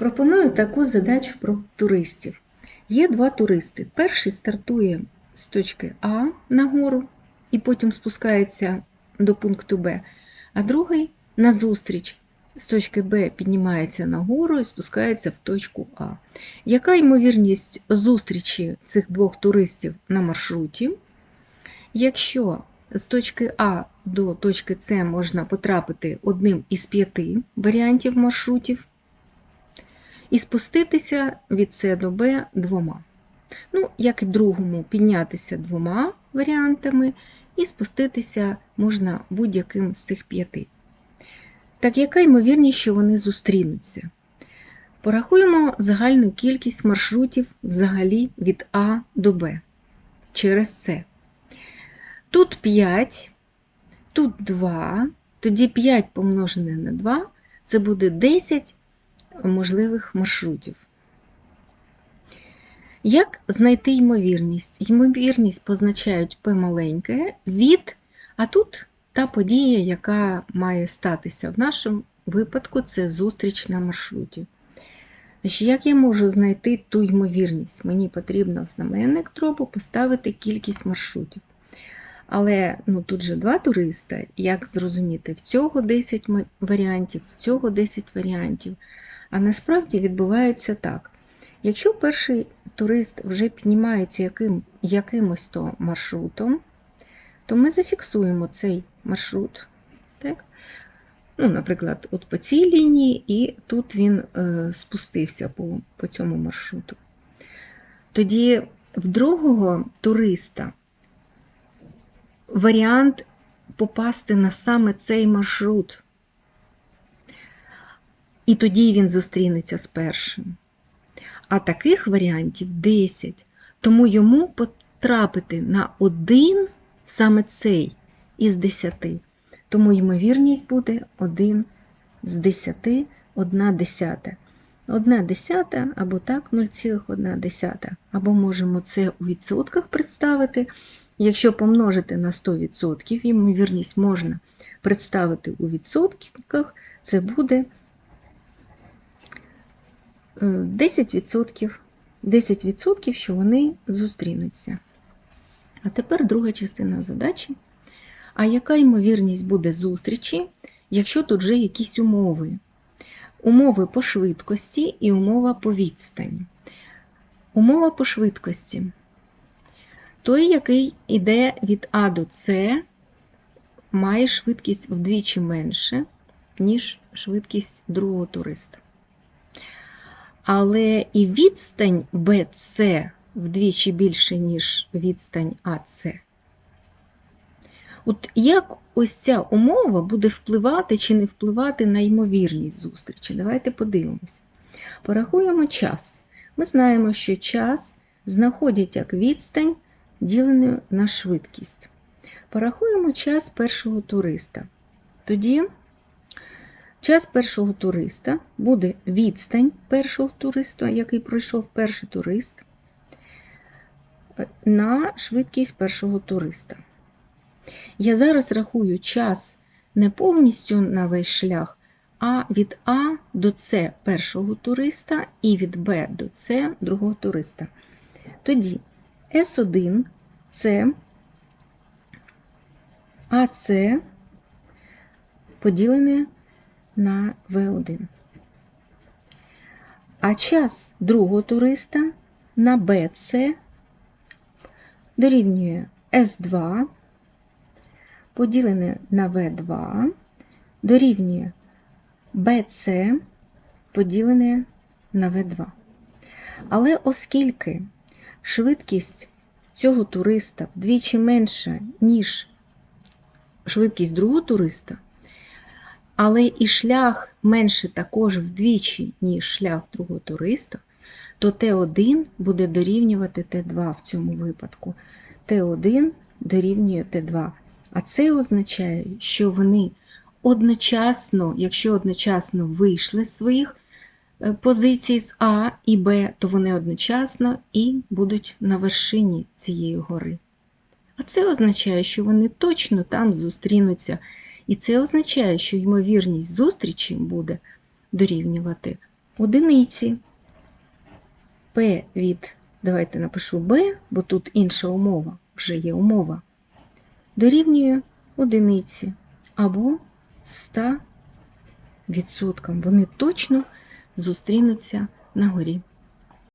Пропоную таку задачу про туристів. Є два туристи. Перший стартує з точки А нагору і потім спускається до пункту Б, а другий назустріч з точки Б піднімається нагору і спускається в точку А. Яка ймовірність зустрічі цих двох туристів на маршруті? Якщо з точки А до точки С можна потрапити одним із п'яти варіантів маршрутів, і спуститися від С до Б двома. Ну, як і другому, піднятися двома варіантами, і спуститися можна будь-яким з цих п'яти. Так яка ймовірність, що вони зустрінуться? Порахуємо загальну кількість маршрутів взагалі від А до Б через С. Тут 5, тут 2, тоді 5 помножене на 2 це буде 10 можливих маршрутів. Як знайти ймовірність? Ймовірність позначають P маленьке від, а тут та подія, яка має статися. В нашому випадку це зустріч на маршруті. Як я можу знайти ту ймовірність? Мені потрібно в знаменник дробу поставити кількість маршрутів. Але ну, тут же два туриста, як зрозуміти, в цього 10 варіантів, в цього 10 варіантів. А насправді відбувається так. Якщо перший турист вже піднімається яким, якимось то маршрутом, то ми зафіксуємо цей маршрут. Так? Ну, Наприклад, от по цій лінії, і тут він е, спустився по, по цьому маршруту. Тоді в другого туриста варіант попасти на саме цей маршрут. І тоді він зустрінеться з першим. А таких варіантів 10. Тому йому потрапити на один саме цей із 10. Тому ймовірність буде 1 з 10, 1 десята. 1 десята або так 0,1. Або можемо це у відсотках представити. Якщо помножити на 100%, ймовірність можна представити у відсотках, це буде 10%, 10%, що вони зустрінуться. А тепер друга частина задачі. А яка ймовірність буде зустрічі, якщо тут вже якісь умови? Умови по швидкості і умова по відстані. Умова по швидкості. Той, який йде від А до С, має швидкість вдвічі менше, ніж швидкість другого туриста. Але і відстань BC вдвічі більше, ніж відстань АС. От як ось ця умова буде впливати чи не впливати на ймовірність зустрічі? Давайте подивимося. Порахуємо час. Ми знаємо, що час знаходять як відстань, діленою на швидкість. Порахуємо час першого туриста. Тоді Час першого туриста буде відстань першого туриста, який пройшов перший турист, на швидкість першого туриста. Я зараз рахую час не повністю на весь шлях, а від А до С першого туриста і від Б до С другого туриста. Тоді С1 це АС поділене на В1. А час другого туриста на БЦ дорівнює С2, поділене на В2, дорівнює БЦ поділене на В2. Але оскільки швидкість цього туриста вдвічі менша, ніж швидкість другого туриста, але і шлях менше також вдвічі, ніж шлях другого туриста, то Т1 буде дорівнювати Т2 в цьому випадку. Т1 дорівнює Т2. А це означає, що вони одночасно, якщо одночасно вийшли з своїх е, позицій з А і Б, то вони одночасно і будуть на вершині цієї гори. А це означає, що вони точно там зустрінуться і це означає, що ймовірність зустрічі буде дорівнювати одиниці. P від, давайте напишу B, бо тут інша умова, вже є умова, дорівнює одиниці або 100 відсоткам. Вони точно зустрінуться на горі.